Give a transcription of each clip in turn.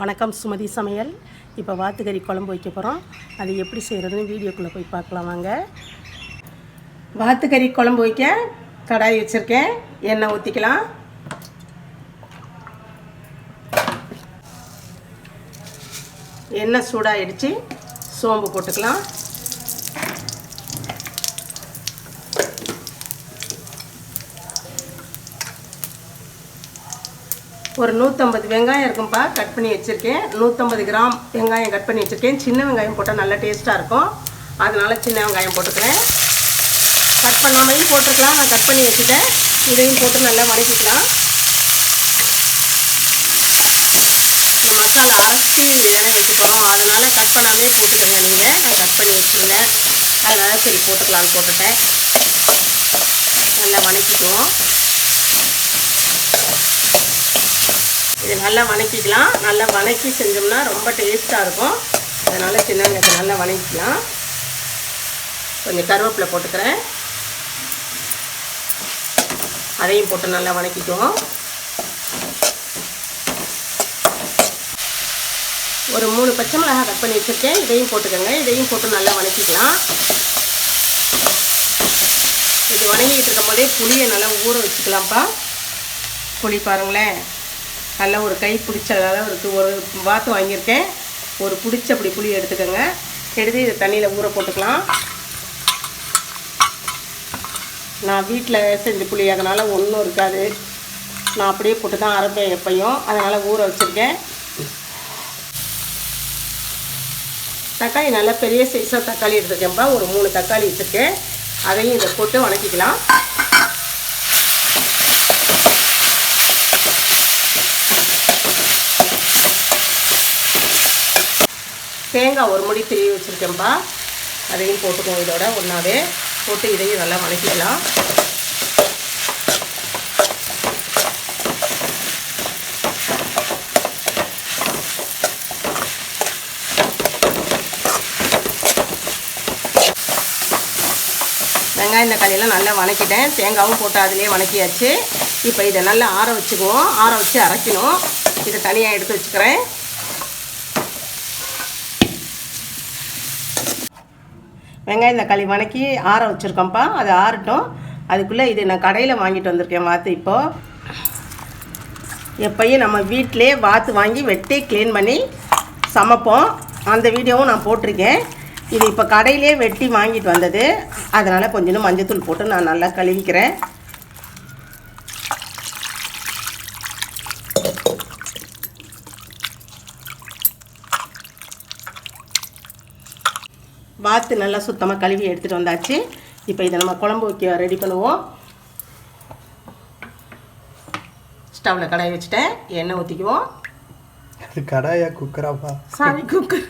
வணக்கம் சுமதி சமையல். இப்போ வாத்துக்கறி குழம்பு வைக்க போகிறோம் அது எப்படி செய்கிறதுன்னு வீடியோக்குள்ளே போய் பார்க்கலாம் வாங்க. வாத்துக்கறி குழம்பு வைக்க கடாய் வச்சுருக்கேன். எண்ணெய் ஊற்றிக்கலாம் எண்ணெய் சூடாகிடுச்சு சோம்பு போட்டுக்கலாம். ஒரு நூற்றம்பது வெங்காயம் இருக்கும்ப்பா கட் பண்ணி வச்சுருக்கேன். நூற்றம்பது கிராம் வெங்காயம் கட் பண்ணி வச்சுருக்கேன். சின்ன வெங்காயம் போட்டால் நல்லா டேஸ்ட்டாக இருக்கும். அதனால் சின்ன வெங்காயம் போட்டுக்கிறேன். கட் பண்ணாமையும் போட்டுருக்கலாம் நான் கட் பண்ணி வச்சுட்டேன். இதையும் போட்டு நல்லா வதக்கிக்கலாம். இந்த மசாலா அரைச்சி வேணால் வைக்க போகிறோம் அதனால் கட் பண்ணாமே போட்டுக்கோங்க நீங்கள் நான் கட் பண்ணி வச்சுருந்தேன். அதனால் சரி போட்டுக்கலான்னு போட்டுட்டேன். நல்லா வதக்கிக்குவோம். இது நல்லா வணக்கிக்கலாம். நல்லா வதக்கி செஞ்சோம்னா ரொம்ப டேஸ்ட்டாக இருக்கும். அதனால் சின்ன வெங்காயத்தை நல்லா வணக்கிக்கலாம். கொஞ்சம் கருவேப்பிலை போட்டுக்கிறேன். அதையும் போட்டு நல்லா வதக்கிக்குவோம் ஒரு மூணு பச்சை மிளகாய் கட் பண்ணி வச்சுருக்கேன். இதையும் போட்டுக்கோங்க. இதையும் போட்டு நல்லா வணக்கிக்கலாம். இது வணங்கிட்டு இருக்கும் போதே புளியை நல்லா ஊற வச்சுக்கலாம்ப்பா. புளி பாருங்களேன். நல்லா ஒரு கை பிடிச்ச அளவு ஒரு வாத்து வாங்கியிருக்கேன். ஒரு பிடிச்ச அப்படி புளி எடுத்துக்கோங்க. எடுத்து இதை தண்ணியில் ஊற போட்டுக்கலாம். நான் வீட்டில் செஞ்ச புளி அதனால் ஒன்றும் இருக்காது. நான் அப்படியே போட்டு தான் அரைப்பேன் எப்பையும். அதனால் ஊற வச்சுருக்கேன். தக்காளி நல்லா பெரிய சைஸாக தக்காளி எடுத்துருக்கேன்ப்பா. ஒரு மூணு தக்காளி வச்சுருக்கேன். அதையும் இதை போட்டு வணக்கிக்கலாம். தேங்காய் ஒரு முடி திருவி வச்சுருக்கேன்ப்பா அதையும் போட்டுக்குவோம் இதோட ஒன்றாவே போட்டு இதையும் நல்லா வதக்கிக்கலாம் வெங்காயம் தக்காளியெல்லாம் நல்லா வதக்கிட்டேன் தேங்காவும் போட்டு அதிலே வதக்கியாச்சு இப்போ இதை நல்லா ஆற வச்சுக்குவோம். ஆற வச்சு அரைக்கணும். இதை தனியாக எடுத்து வச்சுக்கிறேன். வெங்காயம் தக்காளி வணக்கி ஆற வச்சுருக்கோம்ப்பா. அது ஆறட்டும். அதுக்குள்ளே இது நான் கடையில் வாங்கிட்டு வந்திருக்கேன் வாத்து இப்போது எப்பயும் நம்ம வீட்டிலே வாத்து வாங்கி வெட்டி க்ளீன் பண்ணி சமைப்போம். அந்த வீடியோவும் நான் போட்டிருக்கேன். இது இப்போ கடையிலே வெட்டி வாங்கிட்டு வந்தது. அதனால் கொஞ்சம் மஞ்சத்தூள் போட்டு நான் நல்லா கழுவிக்கிறேன். வாத்து நல்லா சுத்தமாக கழுவி எடுத்துகிட்டு வந்தாச்சு. இப்போ இதை நம்ம குழம்பு வைக்க ரெடி பண்ணுவோம். ஸ்டவ்வில் கடாய் வச்சுட்டேன். எண்ணெய் ஊற்றிக்குவோம் அது கடாயா குக்கராப்பா சாரி குக்கர்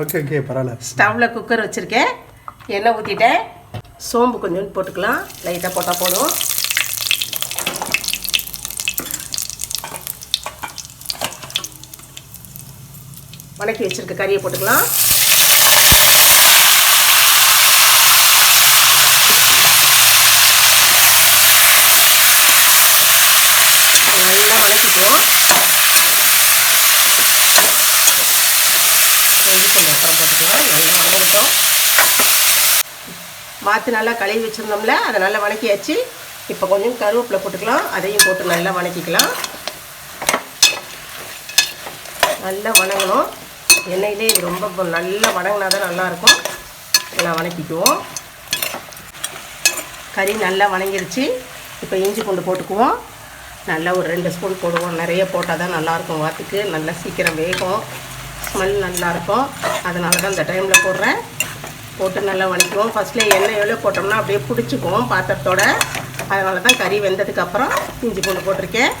ஓகே ஓகே பரவாயில்ல. ஸ்டவ்வில் குக்கர் வச்சுருக்கேன். எண்ணெய் ஊற்றிட்டேன் சோம்பு கொஞ்சோண்டு போட்டுக்கலாம். லைட்டாக போட்டால் போதும். வதக்கி வச்சுருக்க கறியை போட்டுக்கலாம். நல்லா வதக்கிக்குவோம் கொஞ்சம் அப்புறம் போட்டுக்கலாம் நல்லா வதங்கட்டும் வாத்து நல்லா கழுவி வச்சுருந்தோம்ல அதை நல்லா வணக்கியாச்சு. இப்போ கொஞ்சம் கருவேப்பிலை போட்டுக்கலாம். அதையும் போட்டு நல்லா வதக்கிக்கலாம் நல்லா வணங்கணும். எண்ணெயிலே இது ரொம்ப நல்லா வதங்கினா தான் நல்லாயிருக்கும். நல்லா வதக்கிக்குவோம் கறி நல்லா வதங்கிருச்சு இப்போ இஞ்சி பூண்டு போட்டுக்குவோம். நல்லா ஒரு ரெண்டு ஸ்பூன் போடுவோம். நிறைய போட்டால் தான் நல்லாயிருக்கும் வாத்துக்கு. நல்லா சீக்கிரம் வேகும். ஸ்மெல் நல்லாயிருக்கும். அதனால தான் இந்த டைமில் போடுறேன். போட்டு நல்லா வதக்குவோம் ஃபஸ்ட்டில் எண்ணெய் எவ்வளோ போட்டோம்னா அப்படியே பிடிச்சிக்குவோம் பாத்திரத்தோட. அதனால தான் கறி வெந்ததுக்கப்புறம் இஞ்சி பூண்டு போட்டிருக்கேன்.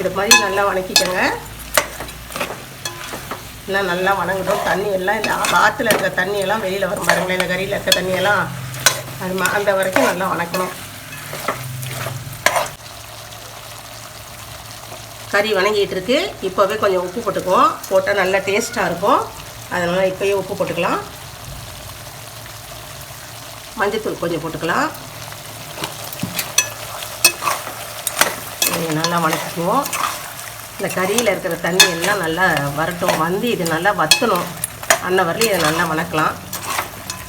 இது மாதிரி நல்லா வதக்கிக்கோங்க எல்லாம் நல்லா வணங்கட்டும் தண்ணி எல்லாம் இந்த ஆற்றுல இருக்க தண்ணியெல்லாம் வெளியில் வரும் பாருங்களேன். இந்த கறியில் இருக்க தண்ணியெல்லாம் அது அந்த வரைக்கும் நல்லா வணக்கணும். கறி வணங்கிட்டு இருக்கு. இப்போவே கொஞ்சம் உப்பு போட்டுக்குவோம். போட்டால் நல்லா டேஸ்ட்டாக இருக்கும். அதனால் இப்போயே உப்பு போட்டுக்கலாம். மஞ்சத்தூள் கொஞ்சம் போட்டுக்கலாம். நல்லா வணக்கிக்குவோம். இந்த கறியில் இருக்கிற தண்ணி எல்லாம் நல்லா வரட்டும். வந்து இது நல்லா வற்றணும் அன்ன வரலையும் இதை நல்லா வணக்கலாம்.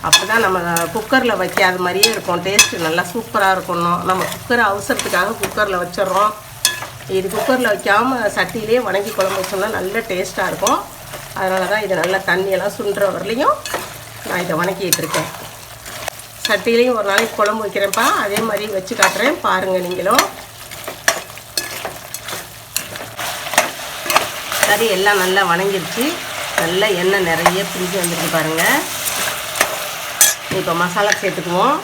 அப்போ தான் நம்ம குக்கரில் வைக்காத மாதிரியே இருக்கும். டேஸ்ட்டு நல்லா சூப்பராக இருக்கணும் நம்ம குக்கரை அவசரத்துக்காக குக்கரில் வச்சிடுறோம். இது குக்கரில் வைக்காமல் சட்டியிலே வணங்கி குழம்பு வச்சோம்னா நல்ல டேஸ்ட்டாக இருக்கும். அதனால தான் இது நல்லா தண்ணியெல்லாம் சுண்டுற வரலையும் நான் இதை வணக்கிட்டு இருக்கேன். சட்டியிலையும் ஒரு நாளைக்கு குழம்பு வைக்கிறேன்ப்பா. அதே மாதிரி வச்சு காட்டுறேன். பாருங்கள் நீங்களும். கறி எல்லாம் நல்லா வணங்கிருச்சு. நல்லா எண்ணெய் நிறைய பிரிஞ்சு வந்துருக்கு பாருங்கள் இப்போ மசாலா சேர்த்துக்குவோம்.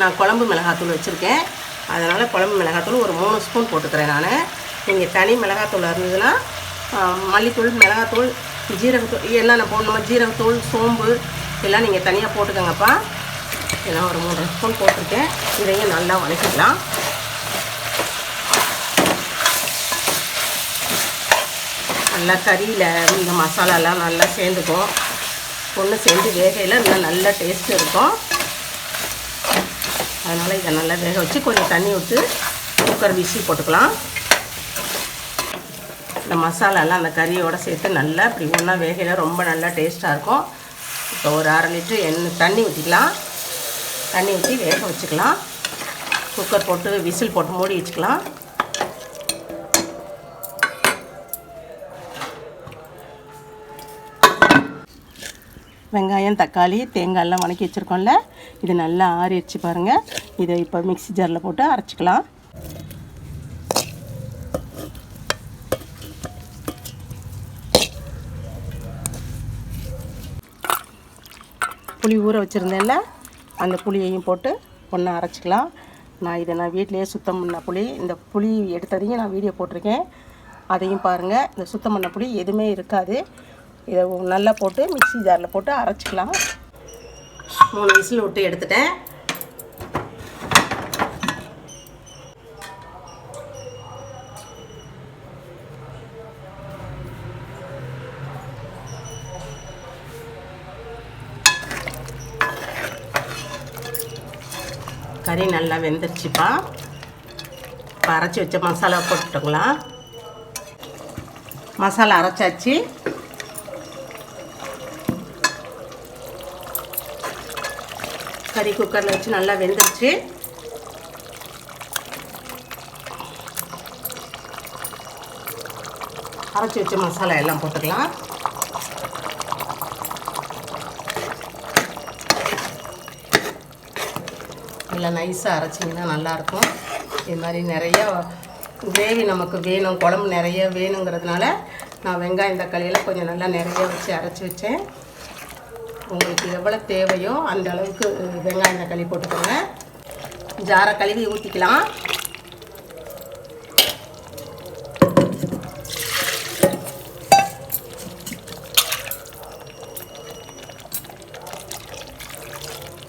நான் குழம்பு மிளகாத்தூள் வச்சுருக்கேன். அதனால் குழம்பு மிளகாத்தூள் ஒரு மூணு ஸ்பூன் போட்டுக்கிறேன் நான். நீங்கள் தனி மிளகாத்தூள் இருந்ததுன்னா மல்லித்தூள் மிளகாத்தூள் ஜீரகத்தூள் என்னென்ன போடணுமோ? ஜீரகத்தூள் சோம்பு எல்லாம் நீங்கள் தனியாக போட்டுக்கோங்கப்பா. இதெல்லாம் ஒரு மூணு ஸ்பூன் போட்டிருக்கேன். இதையும் நல்லா வதக்கிக்கலாம் நல்லா கறியில் இந்த மசாலாலாம் நல்லா சேர்ந்துக்கும். ஒன்று சேர்ந்து வேகையில் இன்னும் நல்ல டேஸ்ட் இருக்கும். அதனால் இதை நல்லா வேக வச்சு கொஞ்சம் தண்ணி விட்டு குக்கர் விசில் போட்டுக்கலாம். இந்த மசாலாலாம் அந்த கறியோடு சேர்த்து நல்லா இப்படி ஒன்றா வேகையில் ரொம்ப நல்லா டேஸ்ட்டாக இருக்கும். இப்போ ஒரு அரை லிட்டர் எண்ணெய் தண்ணி ஊற்றிக்கலாம் தண்ணி ஊற்றி வேக வச்சுக்கலாம். குக்கர் போட்டு விசில் போட்டு மூடி வச்சுக்கலாம். வெங்காயம் தக்காளி தேங்காயெல்லாம் வணக்கி வச்சுருக்கோம்ல. இது நல்லா ஆறிடுச்சு பாருங்கள் இதை இப்போ மிக்ஸி ஜாரில் போட்டு அரைச்சிக்கலாம். புளி ஊற வச்சுருந்தேன்ல. அந்த புளியையும் போட்டு ஒன்றா அரைச்சிக்கலாம். நான் இதை நான் வீட்டிலேயே சுத்தம் பண்ண புளி இந்த புளி எடுத்ததையும் நான் வீடியோ போட்டிருக்கேன். அதையும் பாருங்கள் இந்த சுத்தம் பண்ண புளி எதுவுமே இருக்காது. இதை நல்லா போட்டு மிக்ஸி ஜாரில் போட்டு அரைச்சிக்கலாம். மூணு விசில் விட்டு எடுத்துட்டேன். கறி நல்லா வெந்துருச்சுப்பா. இப்போ அரைச்சி வச்ச மசாலா போட்டுக்கலாம் மசாலா அரைச்சாச்சு. கறி குக்கரில் வச்சு நல்லா வெந்துருச்சு. அரைச்சி வச்ச மசாலா எல்லாம் போட்டுக்கலாம். நல்லா நைஸாக அரைச்சிங்கன்னா நல்லாயிருக்கும். இது மாதிரி நிறையா கிரேவி நமக்கு வேணும் குழம்பு நிறைய வேணுங்கிறதுனால நான் வெங்காயம் தக்காளியெல்லாம் கொஞ்சம் நல்லா நிறைய வச்சு அரைச்சி வச்சேன். உங்களுக்கு எவ்வளோ தேவையோ அந்த அளவுக்கு வெங்காயம் தக்காளி போட்டுக்கோங்க. ஜாரை கழுவி ஊற்றிக்கலாம்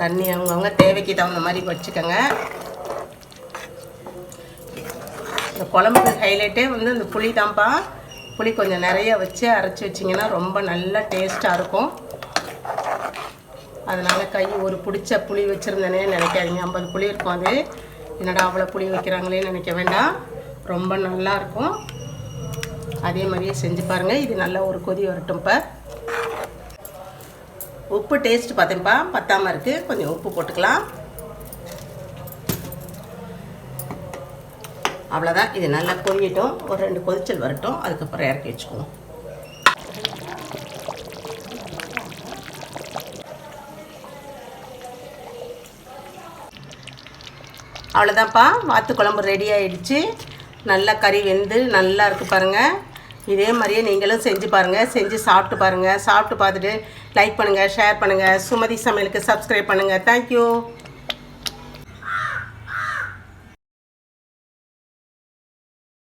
தண்ணி அவங்கவுங்க தேவைக்கு தகுந்த மாதிரி வச்சுக்கோங்க. இந்த குழம்புக்கு ஹைலைட்டே வந்து இந்த புளி தான்ப்பா. புளி கொஞ்சம் நிறைய வச்சு அரைச்சி வச்சிங்கன்னா ரொம்ப நல்ல டேஸ்ட்டாக இருக்கும். அதனால் கை ஒரு பிடிச்ச புளி வச்சுருந்தேனே நினைக்காதீங்க. ஐம்பது புளி இருக்கும் அது. என்னடா அவ்வளோ புளி வைக்கிறாங்களே நினைக்க வேண்டாம். ரொம்ப நல்லா இருக்கும். அதே மாதிரியே செஞ்சு பாருங்கள் இது நல்லா ஒரு கொதி வரட்டும் இப்போ. உப்பு டேஸ்ட் பார்த்தேன்ப்பா. பத்தாமல் இருக்குது கொஞ்சம் உப்பு போட்டுக்கலாம். அவ்வளோதான் இது நல்லா கொதியட்டும் ஒரு ரெண்டு கொதிச்சல் வரட்டும். அதுக்கப்புறம் இறக்கி வச்சுக்குவோம். அவ்வளோதான்ப்பா வாத்து குழம்பு ரெடி ஆகிடுச்சு நல்லா கறி வெந்து நல்லா இருக்குது பாருங்கள் இதே மாதிரியே நீங்களும் செஞ்சு பாருங்கள் செஞ்சு சாப்பிட்டு பாருங்கள் சாப்பிட்டு பார்த்துட்டு லைக் பண்ணுங்கள் ஷேர் பண்ணுங்கள் சுமதி சமையலுக்கு சப்ஸ்கிரைப் பண்ணுங்கள் தேங்க்யூ